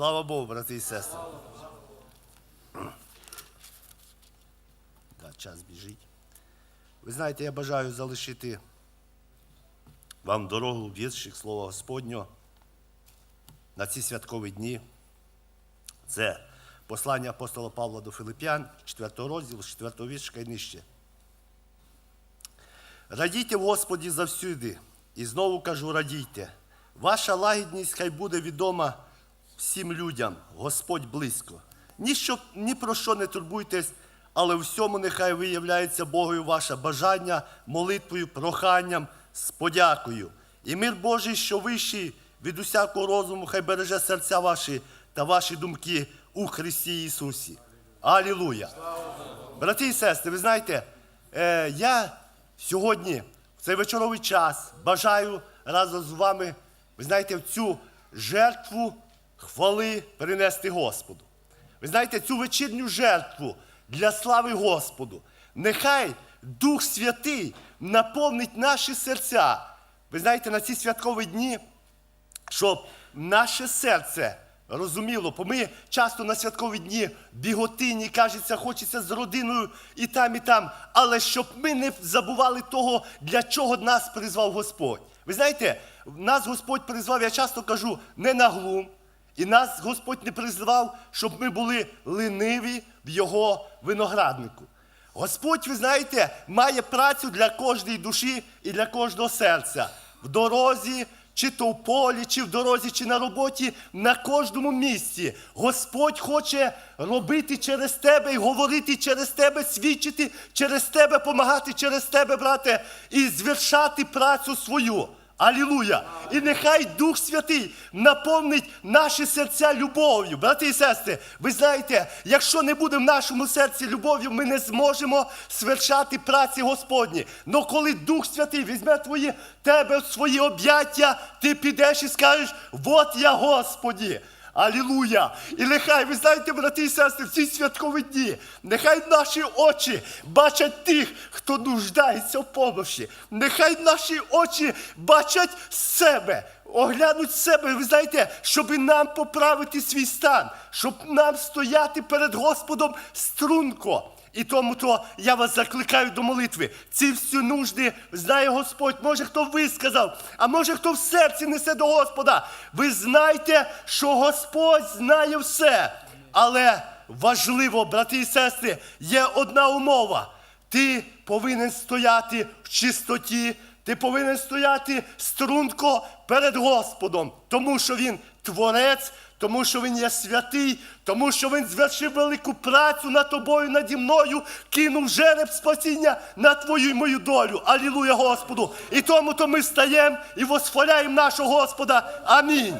Слава Богу, брати і сестри. Да, час біжить. Ви знаєте, я бажаю залишити вам дорогу вірших Слова Господнього на ці святкові дні. Це послання апостола Павла до Филип'ян, 4 розділу, 4 віршка і нижче. Радійте Господі завсюди. І знову кажу, радійте. Ваша лагідність хай буде відома всім людям, Господь близько. Ні, що, ні про що не турбуйтесь, але всьому нехай виявляється Богою ваше бажання, молитвою, проханням, з подякою. І мир Божий, що вищий від усякого розуму, хай береже серця ваші та ваші думки у Христі Ісусі. Алілуя! Брати і сестри, ви знаєте, е, я сьогодні, в цей вечоровий час, бажаю разом з вами, ви знаєте, в цю жертву хвали принести Господу. Ви знаєте, цю вечірню жертву для слави Господу. Нехай Дух Святий наповнить наші серця. Ви знаєте, на ці святкові дні щоб наше серце розуміло, бо ми часто на святкові дні біготині, кажеться, хочеться з родиною і там, і там. Але щоб ми не забували того, для чого нас призвав Господь. Ви знаєте, нас Господь призвав, я часто кажу, не на глум. І нас Господь не призвав, щоб ми були лениві в Його винограднику. Господь, ви знаєте, має працю для кожної душі і для кожного серця. В дорозі, чи то в полі, чи в дорозі, чи на роботі, на кожному місці. Господь хоче робити через тебе і говорити через тебе, свідчити через тебе, помагати через тебе, брате, і звершати працю свою. Алілуя! І нехай Дух Святий наповнить наші серця любов'ю. Брати і сестри, ви знаєте, якщо не буде в нашому серці любов'ю, ми не зможемо свершати праці Господні. Но коли Дух Святий візьме твої, тебе в свої об'яття, ти підеш і скажеш: Вот я Господі! Алілуя! І нехай, ви знаєте, брати і сестри, в ці святкові дні, нехай наші очі бачать тих, хто нуждається в помощі. Нехай наші очі бачать себе, оглянуть себе, ви знаєте, щоб нам поправити свій стан, щоб нам стояти перед Господом струнко. І тому то я вас закликаю до молитви. Ці всі нужди знає Господь. Може, хто висказав, а може, хто в серці несе до Господа. Ви знаєте, що Господь знає все. Але важливо, брати і сестри, є одна умова. Ти повинен стояти в чистоті, ти повинен стояти струнко перед Господом, тому що Він творець, тому що Він є святий, тому що Він звершив велику працю над тобою, наді мною, кинув жереб спасіння на твою і мою долю. Алілуя Господу! І тому то ми стаємо і восхваляємо нашого Господа. Амінь.